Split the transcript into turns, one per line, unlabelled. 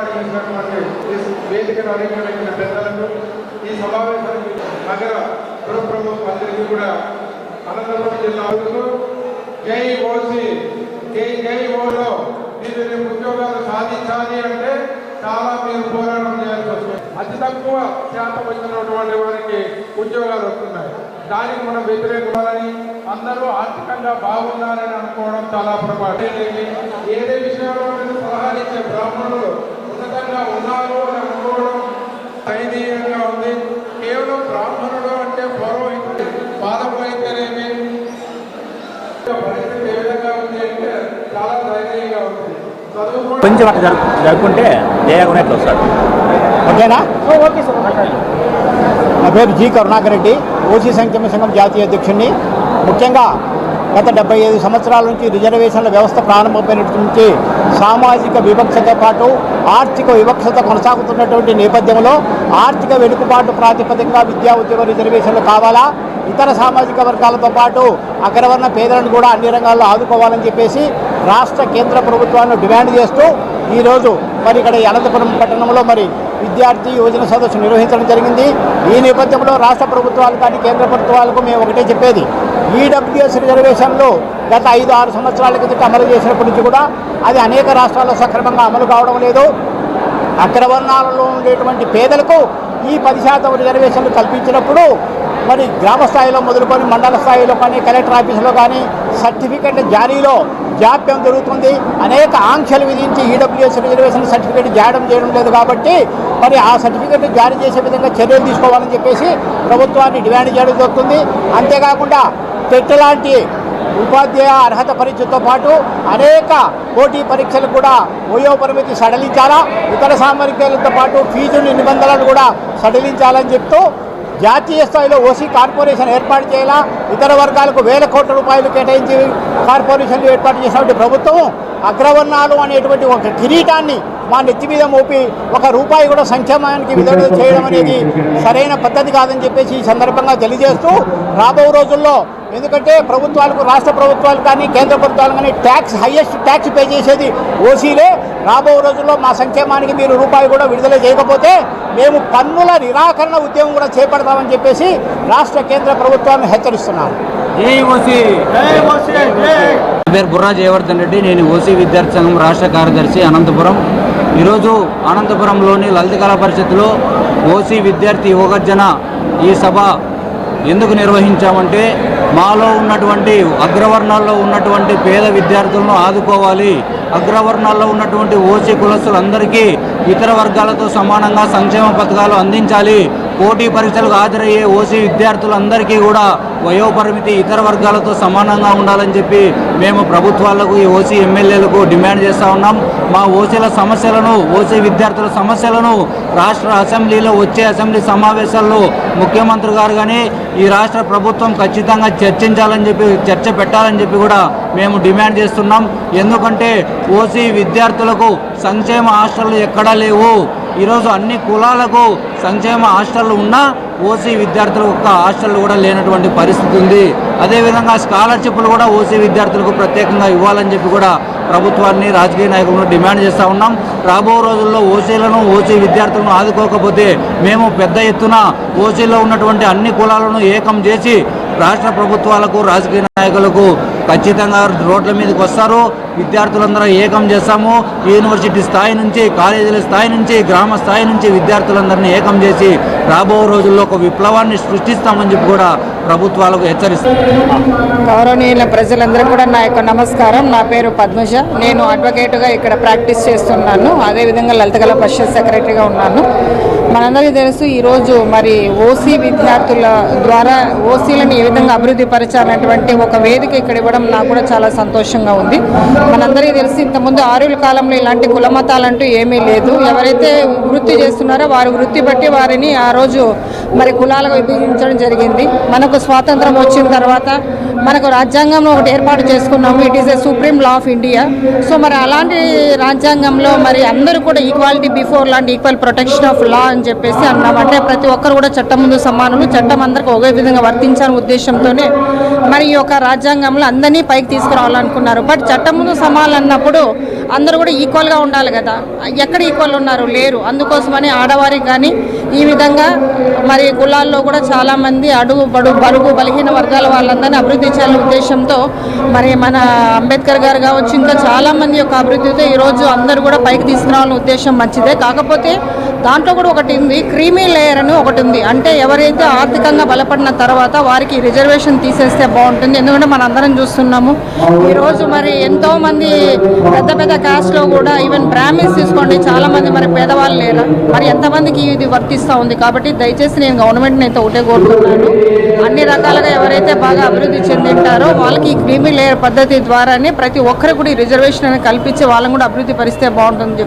ఏర్పాటు ఈ వేదికను అలంకరించిన పెద్దలకు ఈ సమావేశానికి నగర పురప్రముఖ అందరికీ కూడా అనంతపురం జిల్లా జై ఓసి జై జై ఓలో మీరు రేపు ఉద్యోగాలు సాధించాలి అంటే చాలా మీరు పోరాటం చేయాల్సి వస్తుంది అతి తక్కువ శాతం వచ్చినటువంటి వారికి ఉద్యోగాలు వస్తున్నాయి దానికి మనం వ్యతిరేకమని అందరూ ఆర్థికంగా బాగున్నారని అనుకోవడం చాలా పొరపాటు ఏదే విషయంలో సలహాలు ఇచ్చే బ్రాహ్మణులు ఉన్నతంగా ఉన్నారు అని అనుకోవడం దయనీయంగా ఉంది. కేవలం బ్రాహ్మణుడు అంటే పురోహితుడు పాదములు అయితేనేమి పరిస్థితి ఏ విధంగా ఉంది అంటే చాలా దయనీయంగా ఉంది.
కొంచెం జరుపు జరుపుకుంటే దేయకుండా ఇట్లా వస్తాడు
ఓకేనా? నా పేరు జి కరుణాకర్ రెడ్డి ఓసీ సంక్షేమ సంఘం జాతీయ అధ్యక్షుడిని. ముఖ్యంగా గత డెబ్బై ఐదు సంవత్సరాల నుంచి రిజర్వేషన్ల వ్యవస్థ ప్రారంభమైనటువంటి నుంచి సామాజిక వివక్షతో పాటు ఆర్థిక వివక్షత కొనసాగుతున్నటువంటి నేపథ్యంలో ఆర్థిక వెనుకబాటు ప్రాతిపదికగా విద్యా ఉద్యోగ రిజర్వేషన్లు కావాలా? ఇతర సామాజిక వర్గాలతో పాటు అగ్రవర్ణ పేదలను కూడా అన్ని రంగాల్లో ఆదుకోవాలని చెప్పేసి రాష్ట్ర కేంద్ర ప్రభుత్వాన్ని డిమాండ్ చేస్తూ ఈరోజు మరి ఇక్కడ అనంతపురం పట్టణంలో మరి విద్యార్థి యువజన సదస్సు నిర్వహించడం జరిగింది. ఈ నేపథ్యంలో రాష్ట్ర ప్రభుత్వాలు కానీ కేంద్ర ప్రభుత్వాలకు మేము ఒకటే చెప్పేది. ఈడబ్ల్యూఎస్ రిజర్వేషన్లు గత ఐదు ఆరు సంవత్సరాల కిందట అమలు చేసినప్పటి నుంచి కూడా అది అనేక రాష్ట్రాల్లో సక్రమంగా అమలు కావడం లేదు. అగ్రవర్ణాలలో ఉండేటువంటి పేదలకు ఈ పది శాతం రిజర్వేషన్లు కల్పించినప్పుడు మరి గ్రామ స్థాయిలో మొదలుకొని మండల స్థాయిలో కానీ కలెక్టర్ ఆఫీసులో కానీ సర్టిఫికెట్ జారీలో జాప్యం జరుగుతుంది. అనేక ఆంక్షలు విధించి ఈడబ్ల్యూఎస్ రిజర్వేషన్ సర్టిఫికేట్ జాడం చేయడం లేదు కాబట్టి మరి ఆ సర్టిఫికెట్ జారీ చేసే విధంగా చర్యలు తీసుకోవాలని చెప్పేసి ప్రభుత్వాన్ని డిమాండ్ చేయడం జరుగుతుంది. అంతేకాకుండా టెట్ లాంటి ఉపాధ్యాయ అర్హత పరీక్షతో పాటు అనేక పోటీ పరీక్షలు కూడా వయో పరిమితి సడలించాలా ఇతర సామర్థ్యాలతో పాటు ఫీజు నిబంధనలను కూడా సడలించాలని చెప్తూ జాతీయ స్థాయిలో ఓసీ కార్పొరేషన్ ఏర్పాటు చేయాలా? ఇతర వర్గాలకు వేల కోట్ల రూపాయలు కేటాయించి కార్పొరేషన్లు ఏర్పాటు చేసినటువంటి ప్రభుత్వం అగ్రవర్ణాలు అనేటువంటి ఒక కిరీటాన్ని మా నెత్తి మీద మోపి ఒక రూపాయి కూడా సంక్షేమానికి విడుదల చేయడం అనేది సరైన పద్ధతి కాదని చెప్పేసి ఈ సందర్భంగా తెలియజేస్తూ రాబో రోజుల్లో ఎందుకంటే ప్రభుత్వాలకు రాష్ట్ర ప్రభుత్వాలు కానీ కేంద్ర ప్రభుత్వాలు కానీ ట్యాక్స్ హైయెస్ట్ ట్యాక్స్ పే చేసేది ఓసీలే. రాబో రోజుల్లో మా సంక్షేమానికి మీరు రూపాయి కూడా విడుదల చేయకపోతే మేము పన్నుల నిరాకరణ ఉద్యమం కూడా చేపడతామని చెప్పేసి రాష్ట్ర కేంద్ర ప్రభుత్వాన్ని హెచ్చరిస్తున్నాను
పేరు బుర్రా జయవర్ధన్ రెడ్డి. నేను ఓసీ విద్యార్థి సంఘం రాష్ట్ర కార్యదర్శి అనంతపురం. ఈరోజు అనంతపురంలోని లలిత కళా పరిషత్తులో ఓసీ విద్యార్థి యువగర్జన ఈ సభ ఎందుకు నిర్వహించామంటే మాలో ఉన్నటువంటి అగ్రవర్ణాల్లో ఉన్నటువంటి పేద విద్యార్థులను ఆదుకోవాలి. అగ్రవర్ణాల్లో ఉన్నటువంటి ఓసీ కులస్తులందరికీ ఇతర వర్గాలతో సమానంగా సంక్షేమ పథకాలు అందించాలి. పోటీ పరీక్షలకు హాజరయ్యే ఓసీ విద్యార్థులందరికీ కూడా వయోపరిమితి ఇతర వర్గాలతో సమానంగా ఉండాలని చెప్పి మేము ప్రభుత్వాలకు ఈ ఓసీ ఎమ్మెల్యేలకు డిమాండ్ చేస్తూ ఉన్నాం. మా ఓసీల సమస్యలను ఓసీ విద్యార్థుల సమస్యలను రాష్ట్ర అసెంబ్లీలో వచ్చే అసెంబ్లీ సమావేశాల్లో ముఖ్యమంత్రి గారు కానీ ఈ రాష్ట్ర ప్రభుత్వం ఖచ్చితంగా చర్చించాలని చెప్పి చర్చ పెట్టాలని చెప్పి కూడా మేము డిమాండ్ చేస్తున్నాం. ఎందుకంటే ఓసీ విద్యార్థులకు సంక్షేమ హాస్టళ్ళు ఎక్కడా లేవు. ఈరోజు అన్ని కులాలకు సంక్షేమ హాస్టళ్ళు ఉన్నా ఓసీ విద్యార్థులకు ఒక్క హాస్టళ్ళు కూడా లేనటువంటి పరిస్థితి ఉంది. అదేవిధంగా స్కాలర్షిప్లు కూడా ఓసీ విద్యార్థులకు ప్రత్యేకంగా ఇవ్వాలని చెప్పి కూడా ప్రభుత్వాన్ని రాజకీయ నాయకులను డిమాండ్ చేస్తూ ఉన్నాం. రాబో రోజుల్లో ఓసీలను ఓసీ విద్యార్థులను ఆదుకోకపోతే మేము పెద్ద ఎత్తున ఓసీలో ఉన్నటువంటి అన్ని కులాలను ఏకం చేసి రాష్ట్ర ప్రభుత్వాలకు రాజకీయ నాయకులకు ఖచ్చితంగా రోడ్ల మీదకి వస్తారు. విద్యార్థులందరూ ఏకం చేస్తాము. యూనివర్సిటీ స్థాయి నుంచి కాలేజీల స్థాయి నుంచి గ్రామ స్థాయి నుంచి విద్యార్థులందరినీ ఏకం చేసి రాబో రోజుల్లో ఒక విప్లవాన్ని సృష్టిస్తామని చెప్పి కూడా ప్రభుత్వాలకు హెచ్చరిస్తాం
గౌరవనీయుల ప్రజలందరూ కూడా నా యొక్క నమస్కారం. నా పేరు పద్మజ. నేను అడ్వకేట్గా ఇక్కడ ప్రాక్టీస్ చేస్తున్నాను. అదేవిధంగా లలిత కళా పరిషత్ సెక్రటరీగా ఉన్నాను. మనందరికీ తెలుసు ఈరోజు మరి ఓసీ విద్యార్థుల ద్వారా ఓసీలను ఏ విధంగా అభివృద్ధి పరచాలన్నటువంటి ఒక వేదిక ఇక్కడ ఇవ్వడం నాకు కూడా చాలా సంతోషంగా ఉంది. మనందరికీ తెలిసి ఇంతకుముందు ఆరుల కాలంలో ఇలాంటి కులమతాలంటూ ఏమీ లేదు. ఎవరైతే వృత్తి చేస్తున్నారో వారి వృత్తి బట్టి వారిని ఆ రోజు మరి కులాలుగా విభజించడం జరిగింది. మనకు స్వాతంత్రం వచ్చిన తర్వాత మనకు రాజ్యాంగంలో ఒకటి ఏర్పాటు చేసుకున్నాము. It is a supreme law of India so మరి అలాంటి రాజ్యాంగంలో మరి అందరూ కూడా ఈక్వాలిటీ బిఫోర్ లాంటి ఈక్వల్ ప్రొటెక్షన్ ఆఫ్ లా అని చెప్పేసి అన్నాం. అంటే ప్రతి ఒక్కరు కూడా చట్టం ముందు సమానులు. చట్టం అందరికీ ఒకే విధంగా వర్తించాలని ఉద్దేశంతోనే మరి ఈ యొక్క రాజ్యాంగంలో అందరినీ పైకి తీసుకురావాలనుకున్నారు. బట్ చట్టం ముందు సమానం అన్నప్పుడు అందరూ కూడా ఈక్వల్గా ఉండాలి కదా. ఎక్కడ ఈక్వల్ ఉన్నారు? లేరు. అందుకోసమని ఆడవారికి కానీ ఈ విధంగా మరి కులాల్లో కూడా చాలామంది అడుగు బడు బరుగు బలహీన వర్గాల వాళ్ళందరినీ అభివృద్ధి చేయాలనే ఉద్దేశంతో మరి మన అంబేద్కర్ గారు కావచ్చు ఇంకా చాలామంది యొక్క అభివృద్ధితో ఈరోజు అందరూ కూడా పైకి తీసుకురావాలనే ఉద్దేశం మంచిదే. కాకపోతే దాంట్లో కూడా ఒకటి ఉంది. క్రీమీ లేయర్ అని ఒకటి ఉంది. అంటే ఎవరైతే ఆర్థికంగా బలపడిన తర్వాత వారికి రిజర్వేషన్ తీసేస్తే బాగుంటుంది. ఎందుకంటే మనం అందరం చూస్తున్నాము. ఈరోజు మరి ఎంతో మంది పెద్ద పెద్ద కాస్ట్లో కూడా ఈవెన్ బ్రాహ్మిన్స్ తీసుకోండి. చాలా మంది మరి పేదవాళ్ళు లేరు? మరి ఎంతమందికి ఇది వర్తిస్తూ ఉంది? కాబట్టి దయచేసి నేను గవర్నమెంట్ని అయితే ఒకటే కోరుతున్నాను. అన్ని రకాలుగా ఎవరైతే బాగా అభివృద్ధి చెందింటారో వాళ్ళకి ఈ క్రీమీ లేయర్ పద్ధతి ద్వారానే ప్రతి ఒక్కరికి కూడా రిజర్వేషన్ అనేది కల్పించి వాళ్ళని కూడా అభివృద్ధి పరిస్తే బాగుంటుంది